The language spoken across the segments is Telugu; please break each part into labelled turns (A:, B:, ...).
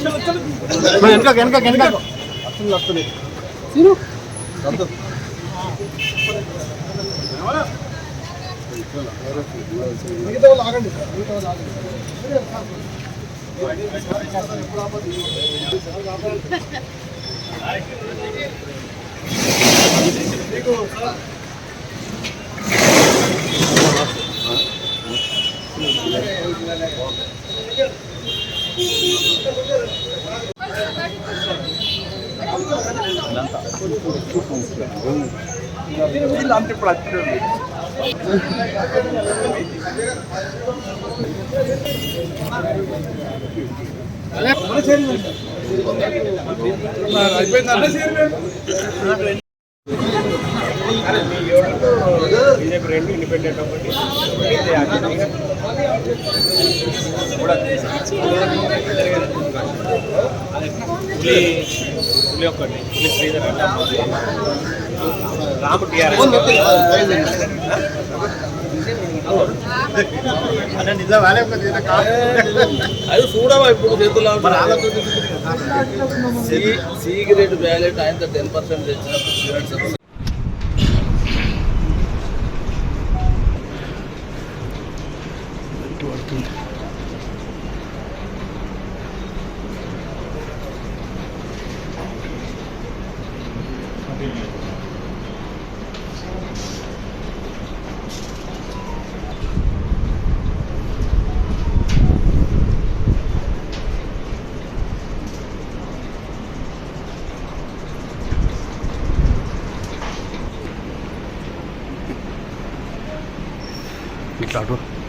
A: వెనక వెనక వెనక అసలు వస్తుంది మిగతా వాళ్ళు ఆగండి సార్ మిగతా వాళ్ళు ఆగండి ఇలాంటి ప్రక్రియ అయిపోయిందా?
B: బీజేపీ రెండు ఇండిపెండెంట్ ఒకటి పులి పులి ఒకటి పులి శ్రీధర్ రాము టిఆర్
A: అదే నిజం వాళ్ళే
C: అది చూడవా ఇప్పుడు చేతుల్లో సిగరెట్ బ్యాలెట్ ఆయన టెన్ పర్సెంట్
A: తెచ్చిన Ricardo.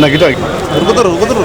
A: నాకు ఇటు ఉరుకుతారు ఉరుకుతారు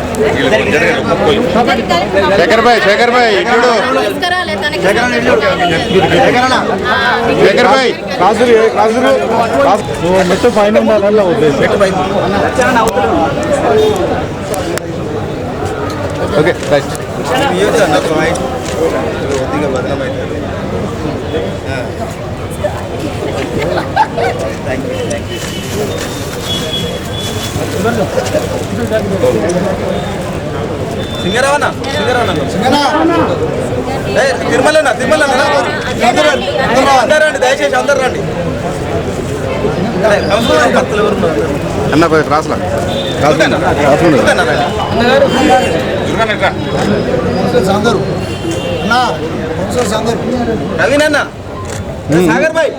A: శేఖర్ భాయ్ శేఖర్ భాయ్ ఇటు శేఖర్ భాయ్ కాసులు కాసులు నువ్వు మొత్తం పైన ఉండాలని ఓకే రైట్
C: సింగరావనా సింగరావనా తిరుమలనా తిరుమల అందరూ రండి దయచేసి అందరు రండి.
A: అన్న పోయి
C: నవీన్ అన్న. సాగర్ భాయ్.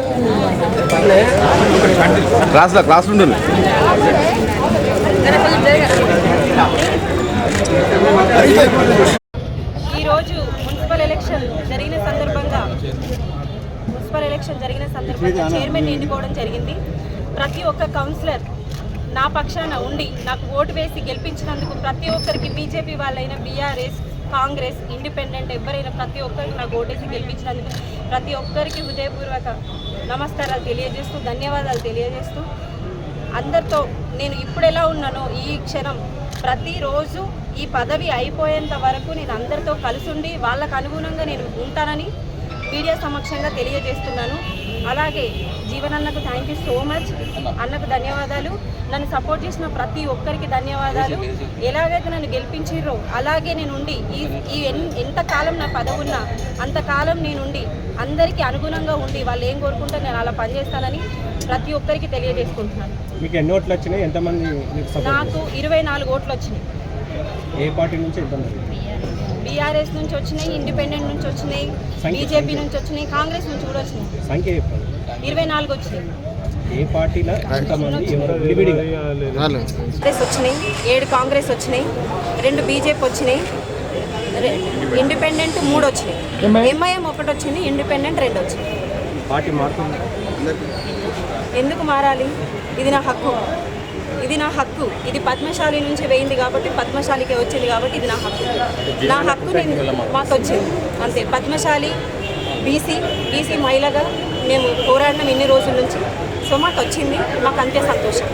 A: క్రాస్లో క్రాస్ ఉండు
D: ఈరోజు మున్సిపల్ ఎలక్షన్ జరిగిన సందర్భంగా మున్సిపల్ ఎలక్షన్ జరిగిన సందర్భంగా చైర్మన్ ఎన్నుకోవడం జరిగింది. ప్రతి ఒక్క కౌన్సిలర్ నా పక్షాన ఉండి నాకు ఓటు వేసి గెలిపించినందుకు ప్రతి ఒక్కరికి బీజేపీ వాళ్ళైన బీఆర్ఎస్ కాంగ్రెస్ ఇండిపెండెంట్ ఎవరైనా ప్రతి ఒక్కరికి నాకు ఓటేసి గెలిపించినందుకు ప్రతి ఒక్కరికి హృదయపూర్వక నమస్కారాలు తెలియజేస్తూ ధన్యవాదాలు తెలియజేస్తూ అందరితో నేను ఇప్పుడు ఎలా ఉన్నానో ఈ క్షణం ప్రతిరోజు ఈ పదవి అయిపోయేంత వరకు నేను అందరితో కలిసి ఉండి వాళ్ళకు అనుగుణంగా నేను ఉంటానని మీడియా సమక్షంగా తెలియజేస్తున్నాను. అలాగే జీవనన్నకు థ్యాంక్ యూ సో మచ్ అన్నకు ధన్యవాదాలు. నన్ను సపోర్ట్ చేసిన ప్రతి ఒక్కరికి ధన్యవాదాలు. ఎలాగైతే నన్ను గెలిపించిర్రో అలాగే నేను ఉండి ఈ ఈ ఎంతకాలం నా పదవి ఉన్నా అంతకాలం నేనుండి అందరికీ అనుగుణంగా ఉండి వాళ్ళు ఏం కోరుకుంటే నేను అలా పనిచేస్తానని ప్రతి ఒక్కరికి తెలియజేసుకుంటున్నాను.
B: మీకు ఎన్ని ఓట్లు వచ్చినాయి? ఎంతమంది మీకు సపోర్ట్
D: నాకు ఇరవై నాలుగు ఓట్లు వచ్చినాయి.
B: ఏ పార్టీ నుంచి ఎంతమంది
D: బీఆర్ఎస్ నుంచి వచ్చినాయి ఇండిపెండెంట్ నుంచి వచ్చినాయి బీజేపీ నుంచి వచ్చినాయి కాంగ్రెస్ నుంచి కూడా వచ్చినాయి.
B: సంఖ్య
D: ఇరవై నాలుగు వచ్చినాయి.
B: ఏ పార్టీలో
D: కాంగ్రెస్ వచ్చినాయి ఏడు కాంగ్రెస్ వచ్చినాయి రెండు బీజేపీ వచ్చినాయి ఇండిపెండెంట్ మూడు వచ్చినాయి. ఎంఐఎం ఒకటి వచ్చింది ఇండిపెండెంట్ రెండు వచ్చినాయి.
B: పార్టీ మారుతుంది?
D: ఎందుకు మారాలి? ఇది నా హక్కు. ఇది నా హక్కు. ఇది పద్మశాలి నుంచి వేయింది కాబట్టి పద్మశాలికే వచ్చింది కాబట్టి ఇది నా హక్కు. నా హక్కు నేను మాకు వచ్చింది అంతే. పద్మశాలి బీసీ బీసీ మహిళగా మేము పోరాడినాం ఇన్ని రోజుల నుంచి. సో మాకు వచ్చింది మాకు అంతే సంతోషం.